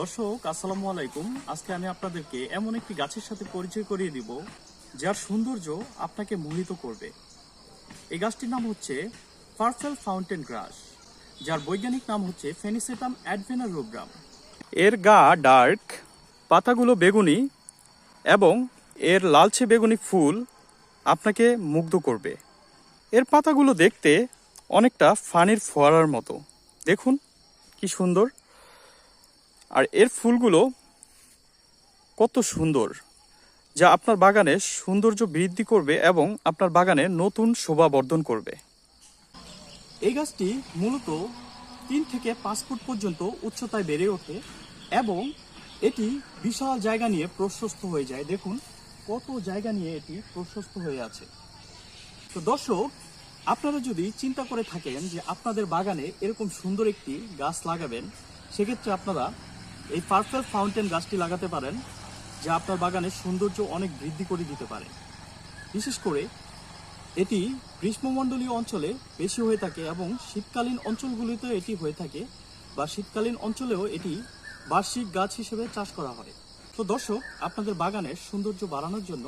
দর্শক, আসসালামু আলাইকুম। আজকে আমি আপনাদেরকে এমন একটি গাছের সাথে পরিচয় করিয়ে দিব, যার সৌন্দর্য আপনাকে মোহিত করবে। এই গাছটির নাম হচ্ছে পার্পেল ফাউন্টেন গ্রাস, যার বৈজ্ঞানিক নাম হচ্ছে ফেনিসেটাম অ্যাডভেনা রুব্রাম। এর গা ডার্ক, পাতাগুলো বেগুনি এবং এর লালচে বেগুনি ফুল আপনাকে মুগ্ধ করবে। এর পাতাগুলো দেখতে অনেকটা ফানির ফোয়ারার মতো। দেখুন, কি সুন্দর। আর এর ফুলগুলো কত সুন্দর, যা আপনার বাগানে সৌন্দর্য বৃদ্ধি করবে এবং আপনার বাগানে নতুন শোভা বর্ধন করবে। এই গাছটি মূলত তিন থেকে পাঁচ ফুট পর্যন্ত উচ্চতায় বেড়ে ওঠে এবং এটি বিশাল জায়গা নিয়ে প্রশস্ত হয়ে যায়। দেখুন, কত জায়গা নিয়ে এটি প্রশস্ত হয়ে আছে। তো দর্শক, আপনারা যদি চিন্তা করে থাকেন যে আপনাদের বাগানে এরকম সুন্দর একটি গাছ লাগাবেন, সেক্ষেত্রে আপনারা এই পার্পেল ফাউন্টেন গাছটি লাগাতে পারেন, যা আপনার বাগানের সৌন্দর্য অনেক বৃদ্ধি করে দিতে পারে। বিশেষ করে, এটি গ্রীষ্মমণ্ডলীয় অঞ্চলে বেশি হয়ে থাকে এবং শীতকালীন অঞ্চলগুলিতে এটি হয়ে থাকে বা শীতকালীন অঞ্চলেও এটি বার্ষিক গাছ হিসেবে চাষ করা হয়। তো দর্শক, আপনাদের বাগানের সৌন্দর্য বাড়ানোর জন্য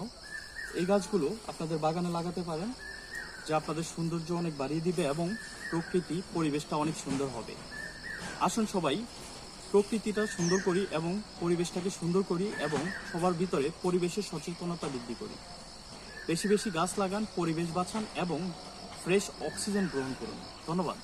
এই গাছগুলো আপনাদের বাগানে লাগাতে পারেন, যা আপনাদের সৌন্দর্য অনেক বাড়িয়ে দিবে এবং প্রকৃতি পরিবেশটা অনেক সুন্দর হবে। আসুন সবাই প্রকৃতিটা সুন্দর করি এবং পরিবেশটাকে সুন্দর করি এবং সবার ভিতরে পরিবেশের সচেতনতা বৃদ্ধি করি। বেশি বেশি গাছ লাগান, পরিবেশ বাঁচান এবং ফ্রেশ অক্সিজেন গ্রহণ করুন। ধন্যবাদ।